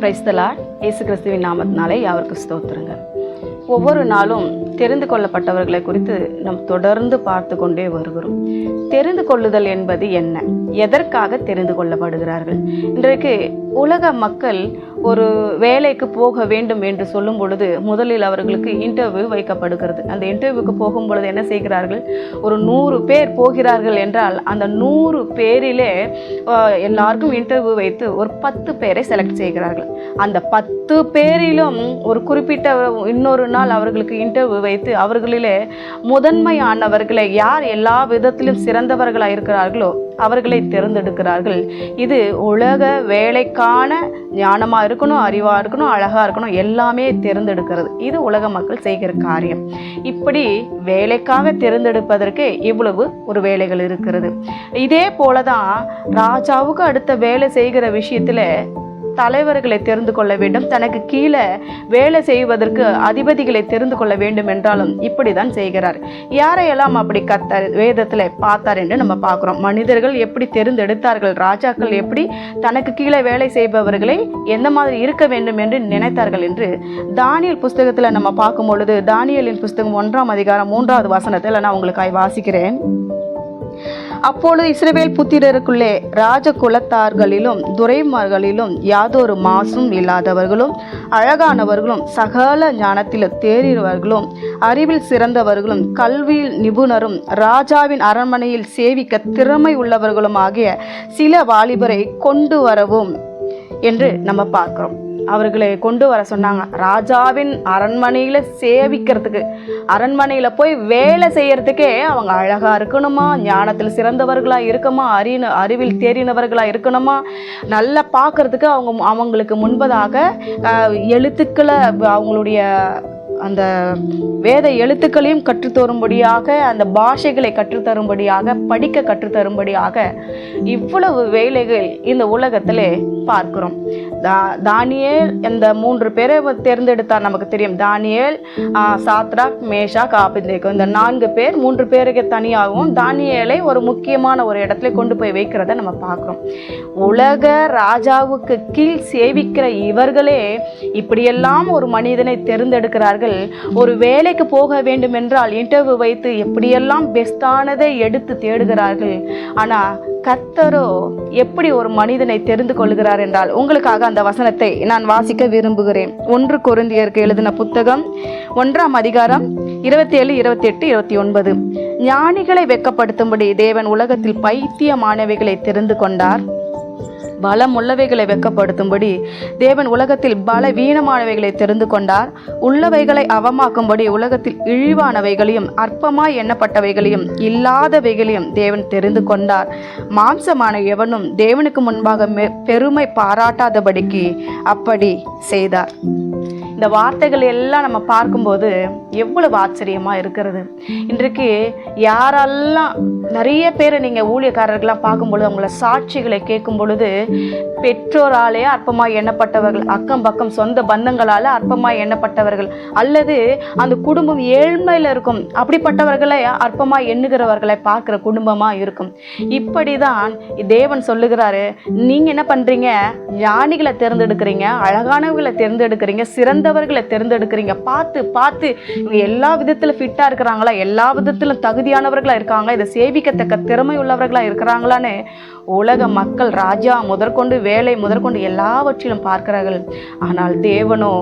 பிரைஸ்தலா இயேசு கிறிஸ்துவின் நாமத்தினாலே யாவருக்கு ஸ்தோத்திரங்கள் ஒவ்வொரு நாளும் தெரிந்து கொள்ளப்பட்டவர்களை குறித்து நாம் தொடர்ந்து பார்த்து கொண்டே வருகிறோம். தெரிந்து கொள்ளுதல் என்பது என்ன? எதற்காக தெரிந்து கொள்ளப்படுகிறார்கள்? இன்றைக்கு உலக மக்கள் ஒரு வேலைக்கு போக வேண்டும் என்று சொல்லும் பொழுது முதலில் அவர்களுக்கு இன்டர்வியூ வைக்கப்படுகிறது. அந்த இன்டர்வியூக்கு போகும் பொழுது என்ன செய்கிறார்கள்? ஒரு நூறு பேர் போகிறார்கள் என்றால் அந்த நூறு பேரிலே எல்லாருக்கும் இன்டர்வியூ வைத்து ஒரு பத்து பேரை செலக்ட் செய்கிறார்கள். அந்த பத்து பேரிலும் ஒரு குறிப்பிட்ட இன்னொரு நாள் அவர்களுக்கு இன்டர்வியூ வைத்து அவர்களிலே முதன்மையானவர்களை யார் எல்லா விதத்திலும் சிறந்தவர்களாக இருக்கிறார்களோ அவர்களை தேர்ந்தெடுக்கிறார்கள். இது உலக வேலைக்கான ஞானமாக இருக்கணும் அறிவாக இருக்கணும் அழகாக இருக்கணும் எல்லாமே தேர்ந்தெடுக்கிறது. இது உலக மக்கள் செய்கிற காரியம். இப்படி வேலைக்காக தேர்ந்தெடுப்பதற்கு இவ்வளவு ஒரு வேலைகள் இருக்கிறது. இதே போலதான் ராஜாவுக்கு அடுத்த வேலை செய்கிற விஷயத்தில் தலைவர்களை தெரிந்து கொள்ள வேண்டும். தனக்கு கீழே வேலை செய்வதற்கு அதிபதிகளை தெரிந்து கொள்ள வேண்டும் என்றாலும் இப்படி தான் செய்கிறார். யாரையெல்லாம் அப்படி கத்தார் வேதத்தில் பார்த்தார் என்று நம்ம பார்க்குறோம். மனிதர்கள் எப்படி தெரிந்தெடுத்தார்கள்? ராஜாக்கள் எப்படி தனக்கு கீழே வேலை செய்பவர்களை எந்த மாதிரி இருக்க வேண்டும் என்று நினைத்தார்கள் என்று தானியல் புஸ்தகத்தில் நம்ம பார்க்கும் பொழுது தானியலின் புஸ்தகம் ஒன்றாம் அதிகாரம் மூன்றாவது வசனத்தில் நான் உங்களுக்காய் வாசிக்கிறேன். அப்பொழுது இஸ்ரவேல் புத்திரருக்குள்ளே ராஜ குலத்தார்களிலும் துரைமார்களிலும் யாதொரு மாசும் இல்லாதவர்களும் அழகானவர்களும் சகல ஞானத்தில் தேறியவர்களும் அறிவில் சிறந்தவர்களும் கல்வியில் நிபுணரும் ராஜாவின் அரண்மனையில் சேவிக்க திறமை உள்ளவர்களும் ஆகிய சில வாலிபரை கொண்டு வரவும் என்று நம்ம பார்க்குறோம். அவர்களை கொண்டு வர சொன்னாங்க. ராஜாவின் அரண்மனையில் சேவிக்கிறதுக்கு அரண்மனையில் போய் வேலை செய்யறதுக்கே அவங்க அழகாக இருக்கணுமா? ஞானத்தில் சிறந்தவர்களாக இருக்கணுமா? அறின அறிவில் தேறினவர்களாக இருக்கணுமா? நல்லா பார்க்கறதுக்கு அவங்க அவங்களுக்கு முன்பதாக எழுத்துக்களை அவங்களுடைய அந்த வேத எழுத்துக்களையும் கற்றுத்தரும்படியாக அந்த பாஷைகளை கற்றுத்தரும்படியாக படிக்க கற்றுத்தரும்படியாக இவ்வளவு வேலைகள் இந்த உலகத்திலே பார்க்கிறோம். தா தானியேல் இந்த மூன்று பேரை தேர்ந்தெடுத்தா நமக்கு தெரியும். தானியேல் சாத்ரா சாத்ராக் மேஷாக் ஆபிந்தேகோ இந்த நான்கு பேர் மூன்று பேருக்கு தனியாகவும் தானியேலை ஒரு முக்கியமான ஒரு இடத்துல கொண்டு போய் வைக்கிறத நம்ம பார்க்குறோம். உலக ராஜாவுக்கு கீழ் சேவிக்கிற இவர்களே இப்படியெல்லாம் ஒரு மனிதனை தேர்ந்தெடுக்கிறார்கள். ஒரு வேலைக்கு போக வேண்டும் என்றால் இன்டர்வியூ வைத்து எப்படியெல்லாம் பெஸ்டானதை எடுத்து தேடுகிறார்கள். ஆனால் கத்தரோ எப்படி ஒரு மனிதனை தெரிந்து கொள்கிறார் என்றால் உங்களுக்காக அந்த வசனத்தை நான் வாசிக்க விரும்புகிறேன். ஒன்று குருந்தியருக்கு எழுதின புத்தகம் ஒன்றாம் அதிகாரம் இருபத்தி ஏழு இருபத்தி எட்டு இருபத்தி ஒன்பது ஞானிகளை வெட்கப்படுத்தும்படி தேவன் உலகத்தில் பைத்தியமானவைகளை தெரிந்து கொண்டார். பலமுள்ளவைகளை வெக்கப்படுத்தும்படி தேவன் உலகத்தில் பலவீனமானவைகளை தெரிந்து கொண்டார். உள்ளவைகளை அவமாக்கும்படி உலகத்தில் இழிவானவைகளையும் அற்பமாய் எண்ணப்பட்டவைகளையும் இல்லாதவைகளையும் தேவன் தெரிந்து கொண்டார். மாம்சமான எவனும் தேவனுக்கு முன்பாக பெருமை பாராட்டாதபடிக்கு அப்படி செய்தார். இந்த வார்த்தைகள் எல்லாம் நம்ம பார்க்கும்போது எவ்வளவு ஆச்சரியமா இருக்கிறது. இன்றைக்கு யாரெல்லாம் நிறைய பேரை நீங்க ஊழியக்காரர்கள்லாம் பார்க்கும்பொழுது அவங்கள சாட்சிகளை கேட்கும் பொழுது பெற்றோராலே அற்பமாக எண்ணப்பட்டவர்கள் அக்கம் பக்கம் சொந்த பந்தங்களால அற்பமாக எண்ணப்பட்டவர்கள் அல்லது அந்த குடும்பம் ஏழ்மையில் இருக்கும் அப்படிப்பட்டவர்களை அற்பமாக எண்ணுகிறவர்களை பார்க்குற குடும்பமாக இருக்கும். இப்படிதான் தேவன் சொல்லுகிறாரு நீங்க என்ன பண்றீங்க? ஞானிகளை தேர்ந்தெடுக்கிறீங்க அழகானவங்களை தேர்ந்தெடுக்கிறீங்க சிறந்த சிறந்தவர்களை தேர்ந்தெடுக்கிறீங்க. பார்த்து பார்த்து. இவங்க எல்லா விதத்தில் ஃபிட்டாக இருக்கிறாங்களா? எல்லா விதத்திலும் தகுதியானவர்களாக இருக்காங்க இதை சேவிக்கத்தக்க திறமை உள்ளவர்களாக இருக்கிறாங்களான்னு உலக மக்கள் ராஜா முதற்கொண்டு வேலை முதற்கொண்டு எல்லாவற்றிலும் பார்க்கிறார்கள். ஆனால் தேவனோ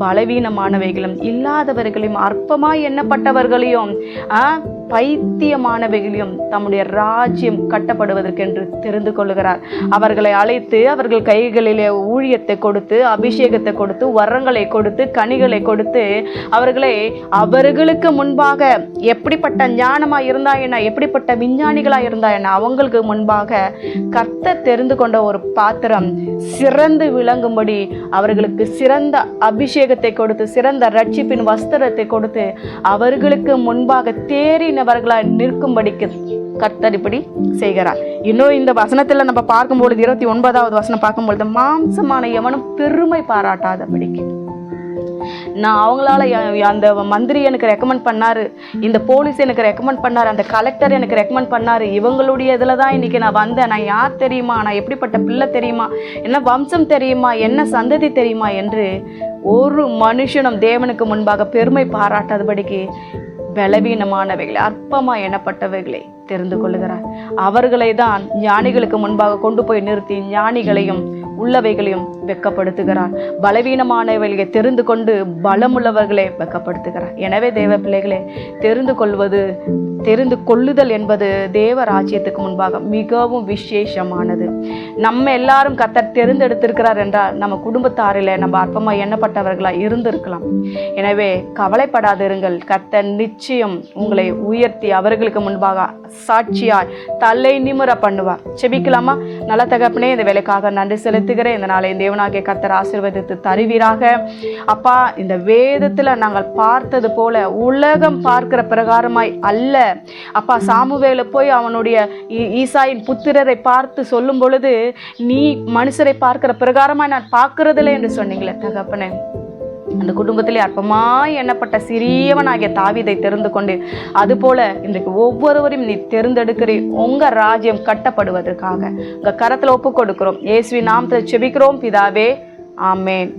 பலவீனமானவைகளும் இல்லாதவர்களையும் அற்பமாய் எண்ணப்பட்டவர்களையும் ஆ, பைத்தியமானவைகளையும் தம்முடைய ராஜ்யம் கட்டப்படுவதற்கென்று தெரிந்து கொள்ளுகிறார். அவர்களை அழைத்து அவர்கள் கைகளிலே ஊழியத்தை கொடுத்து அபிஷேகத்தை கொடுத்து வரங்களை கொடுத்து கனிகளை கொடுத்து அவர்களை அவர்களுக்கு முன்பாக எப்படிப்பட்ட ஞானமா இருந்தா என்ன எப்படிப்பட்ட விஞ்ஞானிகளா இருந்தா என்ன அவங்களுக்கு முன்பாக கர்த்த தெரிந்து கொண்ட ஒரு பாத்திரம் சிறந்து விளங்கும்படி அவர்களுக்கு சிறந்த அபிஷேகத்தை கொடுத்து சிறந்த ரட்சிப்பின் வஸ்திரத்தை கொடுத்து அவர்களுக்கு முன்பாக தேறி தேறினவர்களாய் நிற்கும்படிக்கு கர்த்தர் செய்கிறார். இன்னும் இந்த வசனத்துல நம்ம பார்க்கும்பொழுது இருபத்தி ஒன்பதாவது வசனம் பார்க்கும்பொழுது மாம்சமான எவனும் பெருமை பாராட்டாதபடிக்கு. நான் அவங்களால அந்த மந்திரி எனக்கு ரெக்கமெண்ட் பண்ணாரு இந்த போலீஸ் எனக்கு ரெக்கமெண்ட் பண்ணாரு அந்த கலெக்டர் எனக்கு ரெக்கமெண்ட் பண்ணாரு இவங்களுடைய இதில் தான் இன்னைக்கு நான் வந்தேன். நான் யார் தெரியுமா? நான் எப்படிப்பட்ட பிள்ளை தெரியுமா? என்ன வம்சம் தெரியுமா? என்ன சந்ததி தெரியுமா? என்று ஒரு மனுஷனும் தேவனுக்கு முன்பாக பெருமை பாராட்டாதபடிக்கு பலவீனமானவைகளை அற்பமாக எண்ணப்பட்டவைகளை தெரிந்து கொள்ளுகிறார். அவர்களை தான் ஞானிகளுக்கு முன்பாக கொண்டு போய் நிறுத்தி ஞானிகளையும் உள்ளவைகளையும் வெக்கப்படுத்துகிறார். பலவீனமானவர்களை தெரிந்து கொண்டு பலமுள்ளவர்களை வெக்கப்படுத்துகிறார். எனவே தேவ பிள்ளைகளே தெரிந்து கொள்வது தெரிந்து கொள்ளுதல் என்பது தேவ ராஜ்யத்துக்கு முன்பாக மிகவும் விசேஷமானது. நம்ம எல்லாரும் கத்தர் தெரிந்தெடுத்திருக்கிறார் என்றால் நம்ம குடும்பத்தாரில் நம்ம அற்பமாக எண்ணப்பட்டவர்களாக இருந்திருக்கலாம். எனவே கவலைப்படாதிருங்கள். கத்தர் நிச்சயம் உங்களை உயர்த்தி அவர்களுக்கு முன்பாக சாட்சியாய் தலை நிமிர பண்ணுவார். செபிக்கலாமா? நல்ல தகப்பனே இந்த வேலைக்காக நன்றி செலுத்துகிறேன். இந்த நாளை தேவனாகிய கத்தர் ஆசிர்வதித்து தருவீராக. அப்பா இந்த வேதத்தில் நாங்கள் பார்த்தது போல உலகம் பார்க்கிற பிரகாரமாய் அல்ல. அப்பா சாமுவேல போய் அவனுடைய ஈசாயின் புத்திரரை பார்த்து சொல்லும் பொழுது நீ மனுஷரை பார்க்கிற பிரகாரமாய் நான் பார்க்கறதில்லை என்று சொன்னீங்களே தகப்பனே. அந்த குடும்பத்திலே அற்பமாய் எண்ணப்பட்ட சிறியவனாகிய தாவீதை தெரிந்து கொண்டு அதுபோல இன்றைக்கு ஒவ்வொருவரையும் நீ தேர்ந்தெடுக்கிறீ உங்கள் ராஜ்யம் கட்டப்படுவதற்காக. உங்கள் கரத்தில் ஒப்பு கொடுக்கிறோம். இயேசுவி நாமத்தில் செபிக்கிறோம் பிதாவே. ஆமேன்.